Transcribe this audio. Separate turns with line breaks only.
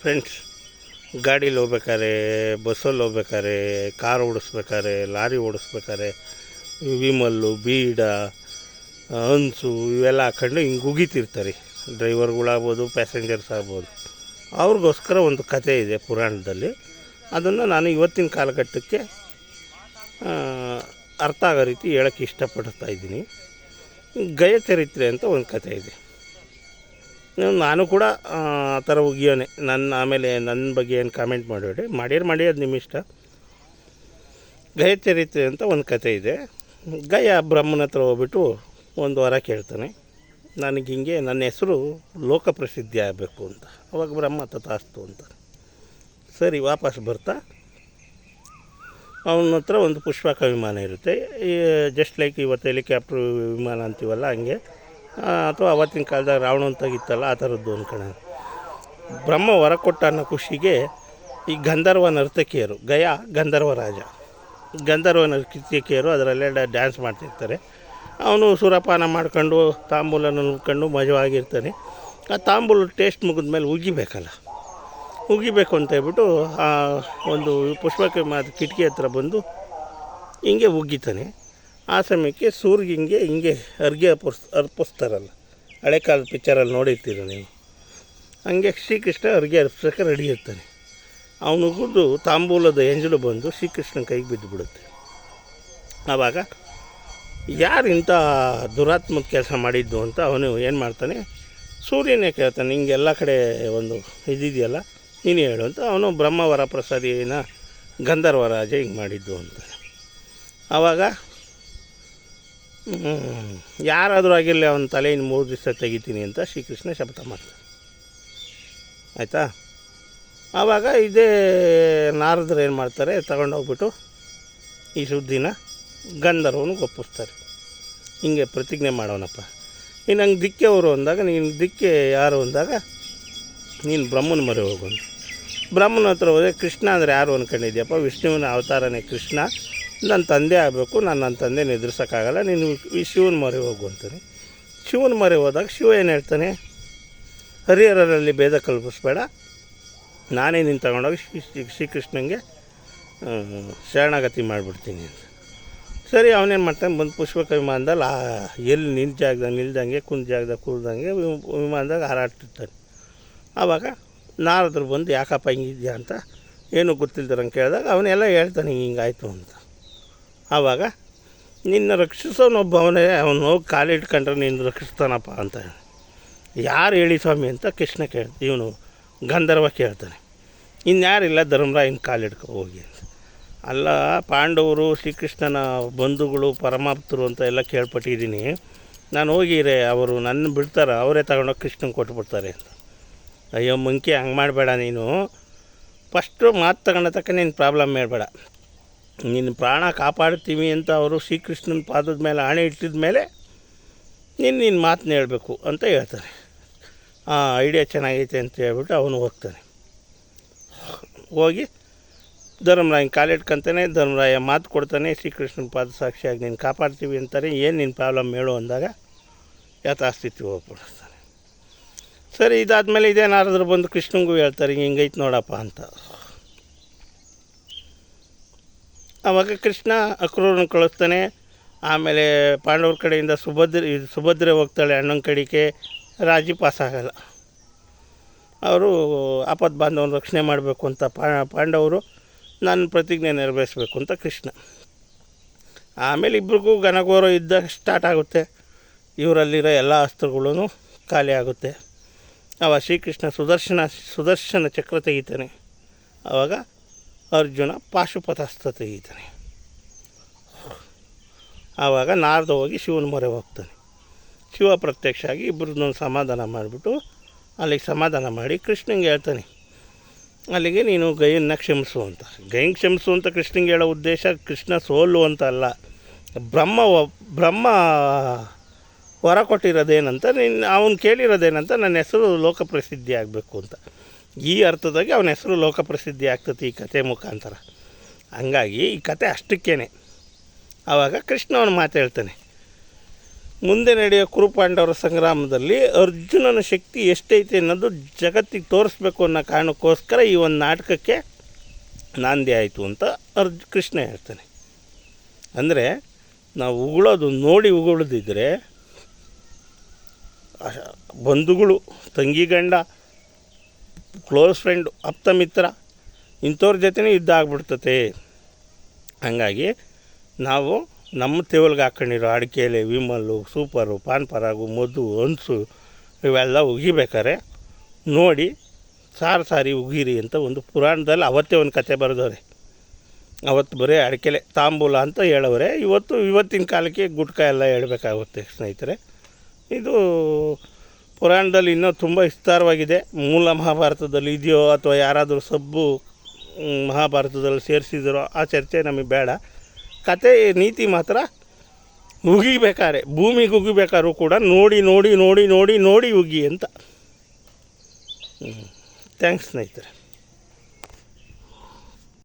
Friends, ಗಾಡೀಲಿ ಹೋಗ್ಬೇಕಾದ್ರೆ, ಬಸ್ಸಲ್ಲಿ ಹೋಗ್ಬೇಕಾದ್ರೆ, ಕಾರ್ ಓಡಿಸ್ಬೇಕಾದ್ರೆ, ಲಾರಿ ಓಡಿಸ್ಬೇಕಾದ್ರೆ, ವಿಮಲ್ಲು, ಬೀಡ, ಹನ್ಸು ಇವೆಲ್ಲ ಹಾಕೊಂಡು ಹಿಂಗೆ ಉಗಿತಿರ್ತಾರೆ. ಡ್ರೈವರ್ಗಳಾಗ್ಬೋದು, ಪ್ಯಾಸೆಂಜರ್ಸ್ ಆಗ್ಬೋದು. ಅವ್ರಿಗೋಸ್ಕರ ಒಂದು ಕಥೆ ಇದೆ ಪುರಾಣದಲ್ಲಿ. ಅದನ್ನು ನಾನು ಇವತ್ತಿನ ಕಾಲಘಟ್ಟಕ್ಕೆ ಅರ್ಥ ಆಗೋ ರೀತಿ ಹೇಳೋಕ್ಕೆ ಇಷ್ಟಪಡ್ತಾ ಇದ್ದೀನಿ. ಗಯ ಚರಿತ್ರೆ ಅಂತ ಒಂದು ಕಥೆ ಇದೆ. ನಾನು ಕೂಡ, ಆ ಥರ ಉಗಿಯೋನೆ. ನನ್ನ ಆಮೇಲೆ ನನ್ನ ಬಗ್ಗೆ ಏನು ಕಾಮೆಂಟ್ ಮಾಡಬೇಡಿ ಮಾಡ್ಯಾರ ಮಾಡಿ, ಅದು ನಿಮ್ಮ ಇಷ್ಟ. ಗಯ ಚರಿತ್ರೆ ಅಂತ ಒಂದು ಕತೆ ಇದೆ. ಗಯ ಬ್ರಹ್ಮನ ಹತ್ರ ಹೋಗ್ಬಿಟ್ಟು ಒಂದು ವಾರ ಕೇಳ್ತಾನೆ. ನನಗೆ ಹಿಂಗೆ, ನನ್ನ ಹೆಸರು ಲೋಕ ಪ್ರಸಿದ್ಧಿ ಆಗಬೇಕು ಅಂತ. ಅವಾಗ ಬ್ರಹ್ಮ ತಥಾಸ್ತು ಅಂತ. ಸರಿ, ವಾಪಸ್ ಬರ್ತಾ, ಅವನ ಹತ್ರ ಒಂದು ಪುಷ್ಪಕ ವಿಮಾನ ಇರುತ್ತೆ. ಜಸ್ಟ್ ಲೈಕ್ ಇವತ್ತು ಹೆಲಿಕಾಪ್ಟ್ರ್ ವಿಮಾನ ಅಂತೀವಲ್ಲ, ಹಂಗೆ. ಅಥವಾ ಅವತ್ತಿನ ಕಾಲದಾಗ ರಾವಣ ಅಂತಾಗಿತ್ತಲ್ಲ, ಆ ಥರದ್ದು ಅನ್ಕೋಣ. ಬ್ರಹ್ಮ ವರ ಕೊಟ್ಟ ಅನ್ನೋ ಖುಷಿಗೆ ಈ ಗಂಧರ್ವ ನರ್ತಕಿಯರು, ಗಯ ಗಂಧರ್ವ ರಾಜ. ಗಂಧರ್ವ ನರ್ತಕಿಯರು ಅದರಲ್ಲೇ ಡ್ಯಾನ್ಸ್ ಮಾಡ್ತಿರ್ತಾರೆ. ಅವನು ಸುರಪಾನ ಮಾಡ್ಕೊಂಡು ತಾಂಬೂಲನ ನುಡ್ಕೊಂಡು ಮಜವಾಗಿರ್ತಾನೆ. ಆ ತಾಂಬೂಲ ಟೇಸ್ಟ್ ಮುಗಿದ್ಮೇಲೆ ಉಗಿಬೇಕಲ್ಲ. ಉಗಿಬೇಕು ಅಂತ ಹೇಳ್ಬಿಟ್ಟು, ಆ, ಒಂದು ಪುಷ್ಪಕ್ಕೆ ಕಿಟಕಿ ಹತ್ರ ಬಂದು ಹಿಂಗೆ ಉಗಿತಾನೆ. ಆ ಸಮಯಕ್ಕೆ ಸೂರ್ಗೆ ಹಿಂಗೆ ಹಿಂಗೆ ಅರ್ಗೆ ಅರ್ಪಿಸ್, ಅರ್ಪಿಸ್ತಾರಲ್ಲ. ಹಳೆ ಕಾಲದ ಪಿಕ್ಚರಲ್ಲಿ ನೋಡಿರ್ತೀರ ನೀವು? ಹಂಗೆ ಶ್ರೀಕೃಷ್ಣ ಅರ್ಗೆ ಅರ್ಪಿಸೋಕೆ ರೆಡಿ ಇರ್ತಾನೆ. ಅವನು ಉಗಿದು ತಾಂಬೂಲದ ಎಂಜಲು ಬಂದು ಶ್ರೀಕೃಷ್ಣನ ಕೈಗೆ ಬಿದ್ದು ಬಿಡುತ್ತೆ ಆವಾಗ ಯಾರು ಇಂಥ ದುರಾತ್ಮದ ಕೆಲಸ ಮಾಡಿದ್ದು ಅಂತ ಅವನು ಏನು ಮಾಡ್ತಾನೆ? ಸೂರ್ಯನೇ ಕೇಳ್ತಾನೆ ಹಿಂಗೆ ಎಲ್ಲ ಕಡೆ ಒಂದು ಇದಿದೆಯಲ್ಲ, ನೀನು ಹೇಳು ಅಂತ. ಅವನು ಬ್ರಹ್ಮವರ ಪ್ರಸಾದಿನ ಗಂಧರ್ವ ರಾಜ ಹಿಂಗೆ ಮಾಡಿದ್ದು ಅಂತ ಆವಾಗ ಯಾರಾದರೂ ಆಗಿರಲಿ, ಅವನ ತಲೆಯನ್ನು ಮೂರು ದಿವಸ ತೆಗಿತೀನಿ ಅಂತ ಶ್ರೀಕೃಷ್ಣ ಶಪಥ ಮಾಡ್ತಾನೆ ಆಯಿತಾ? ಆವಾಗ ಇದೇ ನಾರದ್ರು ಏನು ಮಾಡ್ತಾರೆ ತಗೊಂಡೋಗ್ಬಿಟ್ಟು ಈ ಸುದ್ದಿನ ಗಂಧರ್ವನಿಗೆ ಒಪ್ಪಿಸ್ತಾರೆ. ಹಿಂಗೆ ಪ್ರತಿಜ್ಞೆ ಮಾಡೋನಪ್ಪ ನೀನು ಹಂಗೆ ದಿಕ್ಕೆ ಅವರು ಅಂದಾಗ, ನೀನು ದಿಕ್ಕೆ ಯಾರು ಅಂದಾಗ, ನೀನು ಬ್ರಹ್ಮನ ಮರೆ ಹೋಗು ಅಂತ. ಬ್ರಹ್ಮನ ಹತ್ರ ಹೋದರೆ ಕೃಷ್ಣ ಅಂದರೆ ಯಾರು ಅಂದ್ಕೊಂಡಿದ್ಯಪ್ಪ ವಿಷ್ಣುವಿನ ಅವತಾರನೇ ಕೃಷ್ಣ. ನನ್ನ ತಂದೆ ಆಗಬೇಕು ನಾನು ನನ್ನ ತಂದೆನ ಎದುರಿಸೋಕ್ಕಾಗಲ್ಲ ನೀನು ಈ ಶಿವನ ಮೊರೆ ಹೋಗು ಅಂತಾನೆ. ಶಿವನ ಮೊರೆ ಹೋದಾಗ ಶಿವ ಏನು ಹೇಳ್ತಾನೆ? ಹರಿಹರರಲ್ಲಿ ಭೇದ ಕಲ್ಪಿಸ್ಬೇಡ. ನಾನೇ ನೀನು ತಗೊಂಡೋಗಿ ಶ್ರೀ ಶ್ರೀ ಶ್ರೀಕೃಷ್ಣಂಗೆ ಆ, ಶರಣಾಗತಿ ಮಾಡಿಬಿಡ್ತೀನಿ ಅಂತ. ಸರಿ ಅವನೇನು ಮಾಡ್ತಾನೆ? ಬಂದು ಪುಷ್ಪಕ ವಿಮಾನದಲ್ಲಿ ಆ ಎಲ್ಲಿ ನಿಂತ ಜಾಗದಾಗ ನಿಲ್ದಂಗೆ ಕುಂದ ಜಾಗದಾಗ ಕೂಲ್ದಂಗೆ ವಿಮ್- ವಿಮಾನದಾಗ ಹಾರಾಡ್ತಿರ್ತಾನೆ. ಆವಾಗ ನಾರದ್ರು ಬಂದು ಯಾಕಪ್ಪ ಹಿಂಗಿದ್ಯಾ ಅಂತ ಏನೂ ಗೊತ್ತಿಲ್ದಿರಂಗೆ ಕೇಳಿದಾಗ ಅವನೆಲ್ಲ ಹೇಳ್ತಾನೆ ಹಿಂಗೆ ಹಿಂಗಾಯ್ತು ಅಂತ. ಆವಾಗ, ನಿನ್ನ ರಕ್ಷಿಸೋನೊಬ್ಬ ಅವನೇ, ಅವನು ಹೋಗಿ ಕಾಲಿಟ್ಕೊಂಡ್ರೆ ನೀನು ರಕ್ಷಿಸ್ತಾನಪ್ಪ ಅಂತ ಯಾರು ಹೇಳಿ ಸ್ವಾಮಿ ಅಂತ ಕೃಷ್ಣ ಕೇಳ ಇವನು ಗಂಧರ್ವ ಕೇಳ್ತಾನೆ. ಇನ್ಯಾರಿಲ್ಲ ಧರ್ಮರಾಯನ ಕಾಲಿಡ್ಕೊ ಹೋಗಿ ಅಂತ. ಅಲ್ಲ, ಪಾಂಡವರು, ಶ್ರೀಕೃಷ್ಣನ ಬಂಧುಗಳು ಪರಮಾಪ್ತರು ಅಂತ ಎಲ್ಲ ಕೇಳ್ಪಟ್ಟಿದ್ದೀನಿ. ನಾನು ಹೋಗಿರೆ ಅವರು ನನ್ನ ಬಿಡ್ತಾರೆ, ಅವರೇ ತಗೊಂಡೋಗಿ ಕೃಷ್ಣನ ಕೊಟ್ಬಿಡ್ತಾರೆ ಅಂತ. ಅಯ್ಯೋ, ಮಂಕಿ, ಹಂಗೆ ಮಾಡಬೇಡ ನೀನು. ಫಸ್ಟು ಮಾತು ತಗೊಂಡ ತಕ್ಕ ನೀನು ಪ್ರಾಬ್ಲಮ್ ಮಾಡಬೇಡ ನಿನ್ನ ಪ್ರಾಣ ಕಾಪಾಡ್ತೀವಿ ಅಂತ ಅವರು ಶ್ರೀಕೃಷ್ಣನ ಪಾದದ ಮೇಲೆ ಆಣೆ ಇಟ್ಟಿದ ಮೇಲೆ ನೀನು ನಿನ್ನ ಮಾತನ್ನ ಹೇಳಬೇಕು ಅಂತ ಹೇಳ್ತಾರೆ. ಆ ಐಡಿಯಾ ಚೆನ್ನಾಗೈತೆ ಅಂತ ಹೇಳ್ಬಿಟ್ಟು ಅವನು ಹೋಗ್ತಾನೆ. ಹೋಗಿ ಧರ್ಮರಾಯನ ಕಾಲಿಟ್ಕೊಂತಾನೆ ಧರ್ಮರಾಯ ಮಾತು ಕೊಡ್ತಾನೆ, ಶ್ರೀಕೃಷ್ಣನ ಪಾದ ಸಾಕ್ಷಿಯಾಗಿ ನೀನು ಕಾಪಾಡ್ತೀವಿ ಅಂತಾರೆ, ಏನು ನಿನ್ನ ಪ್ರಾಬ್ಲಮ್ ಹೇಳು ಅಂದಾಗ ಯಥಾಸ್ಥಿತಿ ಹೋಗ್ಬಿಡ್ತಾನೆ ಸರಿ, ಇದಾದಮೇಲೆ ಇದೇನಾದ್ರೂ ಬಂದು ಕೃಷ್ಣಂಗೂ ಹೇಳ್ತಾರೆ ಹಿಂಗೆ ಹಿಂಗೈತೆ ನೋಡಪ್ಪ ಅಂತ. ಆವಾಗ ಕೃಷ್ಣ ಅಕ್ರೂರನ್ನು ಕಳಿಸ್ತಾನೆ ಆಮೇಲೆ ಪಾಂಡವ್ರ ಕಡೆಯಿಂದ ಸುಭದ್ರ ಸುಭದ್ರೆ ಹೋಗ್ತಾಳೆ ಅಣ್ಣನ ಕಡೆಗೆ. ರಾಜಿ ಪಾಸ್ ಆಗಲ್ಲ ಅವರು ಆಪತ್ ಬಾಂಧವನ ರಕ್ಷಣೆ ಮಾಡಬೇಕು ಅಂತ ಪಾಂಡವರು ನನ್ನ ಪ್ರತಿಜ್ಞೆ ನೆರವೇರಿಸಬೇಕು ಅಂತ ಕೃಷ್ಣ. ಆಮೇಲೆ ಇಬ್ರಿಗೂ ಘನಘೋರ ಯುದ್ಧ ಸ್ಟಾರ್ಟ್ ಆಗುತ್ತೆ. ಇವರಲ್ಲಿರೋ ಎಲ್ಲ ಅಸ್ತ್ರಗಳೂ ಖಾಲಿ ಆಗುತ್ತೆ. ಆವಾಗ ಶ್ರೀಕೃಷ್ಣ ಸುದರ್ಶನ ಸುದರ್ಶನ ಚಕ್ರ ತೆಗಿತಾನೆ ಆವಾಗ ಅರ್ಜುನ ಪಾಶುಪತಾಸ್ತ್ರ ತೆಗಿತಾನೆ ಆವಾಗ ನಾರದ ಹೋಗಿ ಶಿವನ ಮೊರೆ ಹೋಗ್ತಾನೆ. ಶಿವ ಪ್ರತ್ಯಕ್ಷ ಆಗಿ ಇಬ್ಬರನ್ನೊಂದು ಸಮಾಧಾನ ಮಾಡಿಬಿಟ್ಟು ಅಲ್ಲಿಗೆ ಸಮಾಧಾನ ಮಾಡಿ ಕೃಷ್ಣಂಗೆ ಹೇಳ್ತಾನೆ, ಅಲ್ಲಿಗೆ ನೀನು ಗೈಯನ್ನು ಕ್ಷಮಿಸು ಅಂತ. ಗೈನ್ ಕ್ಷಮಿಸು ಅಂತ ಕೃಷ್ಣಂಗೆ ಹೇಳೋ ಉದ್ದೇಶ ಕೃಷ್ಣ ಸೋಲು ಅಂತ ಅಲ್ಲ. ಬ್ರಹ್ಮ ಬ್ರಹ್ಮ ಹೊರ ಕೊಟ್ಟಿರೋದೇನಂತ ನೀನು, ಅವನು ಕೇಳಿರೋದೇನಂತ ನನ್ನ ಹೆಸರು ಲೋಕಪ್ರಸಿದ್ಧಿ ಆಗಬೇಕು ಅಂತ. ಈ ಅರ್ಥದಾಗೆ ಅವನ ಹೆಸರು ಲೋಕಪ್ರಸಿದ್ಧಿ ಆಗ್ತತಿ ಈ ಕತೆ ಮುಖಾಂತರ. ಹಂಗಾಗಿ ಈ ಕತೆ ಅಷ್ಟಕ್ಕೇನೆ. ಆವಾಗ ಕೃಷ್ಣ ಅವನು ಮಾತು ಹೇಳ್ತಾನೆ. ಮುಂದೆ ನಡೆಯೋ ಕುರುಪಾಂಡವರ ಸಂಗ್ರಾಮದಲ್ಲಿ ಅರ್ಜುನನ ಶಕ್ತಿ ಎಷ್ಟೈತೆ ಅನ್ನೋದು ಜಗತ್ತಿಗೆ ತೋರಿಸ್ಬೇಕು ಅನ್ನೋ ಕಾರಣಕ್ಕೋಸ್ಕರ ಈ ಒಂದು ನಾಟಕಕ್ಕೆ ನಾಂದಿ ಆಯಿತು ಅಂತ ಅರ್ಜು, ಕೃಷ್ಣ ಹೇಳ್ತಾನೆ. ಅಂದರೆ ನಾವು ಉಗುಳೋದು ನೋಡಿ ಉಗುಳದಿದ್ರೆ ಅಶ- ಬಂಧುಗಳು, ತಂಗಿ ಗಂಡ ಕ್ಲೋಸ್ ಫ್ರೆಂಡು ಆಪ್ತ ಮಿತ್ರ, ಇಂಥವ್ರ ಜೊತೆನೇ ಯುದ್ಧ ಆಗ್ಬಿಡ್ತತೆ. ಹಾಗಾಗಿ ನಾವು ನಮ್ಮ ತೇವಲ್ಗೆ ಹಾಕೊಂಡಿರೋ ಅಡಿಕೆಲೆ ವಿಮಲ್ಲು, ಸೂಪರು ಪಾನ್ ಪರಾಗು ಮಧು, ಹಂಸು ಇವೆಲ್ಲ ಉಗಿಬೇಕಾರೆ ನೋಡಿ ಸಾರು ಸಾರಿ ಉಗಿರಿ ಅಂತ ಒಂದು ಪುರಾಣದಲ್ಲಿ ಅವತ್ತೇ ಒಂದು ಕತೆ ಬರೆದವ್ರೆ. ಅವತ್ತು ಬರೀ ಅಡಿಕೆಲೆ ತಾಂಬೂಲ ಅಂತ ಹೇಳವ್ರೆ. ಇವತ್ತು ಇವತ್ತಿನ ಕಾಲಕ್ಕೆ ಗುಟ್ಕ ಎಲ್ಲ ಹೇಳಬೇಕಾಗುತ್ತೆ ಸ್ನೇಹಿತರೆ. ಇದು ಪುರಾಣದಲ್ಲಿ ಇನ್ನೂ ತುಂಬ ವಿಸ್ತಾರವಾಗಿದೆ. ಮೂಲ ಮಹಾಭಾರತದಲ್ಲಿ ಇದೆಯೋ ಅಥವಾ ಯಾರಾದರೂ ಸಬ್ಬು ಮಹಾಭಾರತದಲ್ಲಿ ಸೇರಿಸಿದರೋ ಆ ಚರ್ಚೆ ನಮಗೆ ಬೇಡ. ಕತೆ, ನೀತಿ ಮಾತ್ರ ಉಗಿಬೇಕಾರೆ, ಭೂಮಿಗೆ ಉಗಿಬೇಕಾದ್ರೂ ಕೂಡ ನೋಡಿ ನೋಡಿ ನೋಡಿ ನೋಡಿ ನೋಡಿ ಉಗಿ ಅಂತ. ಥ್ಯಾಂಕ್ಸ್ ಸ್ನೇಹಿತರೆ.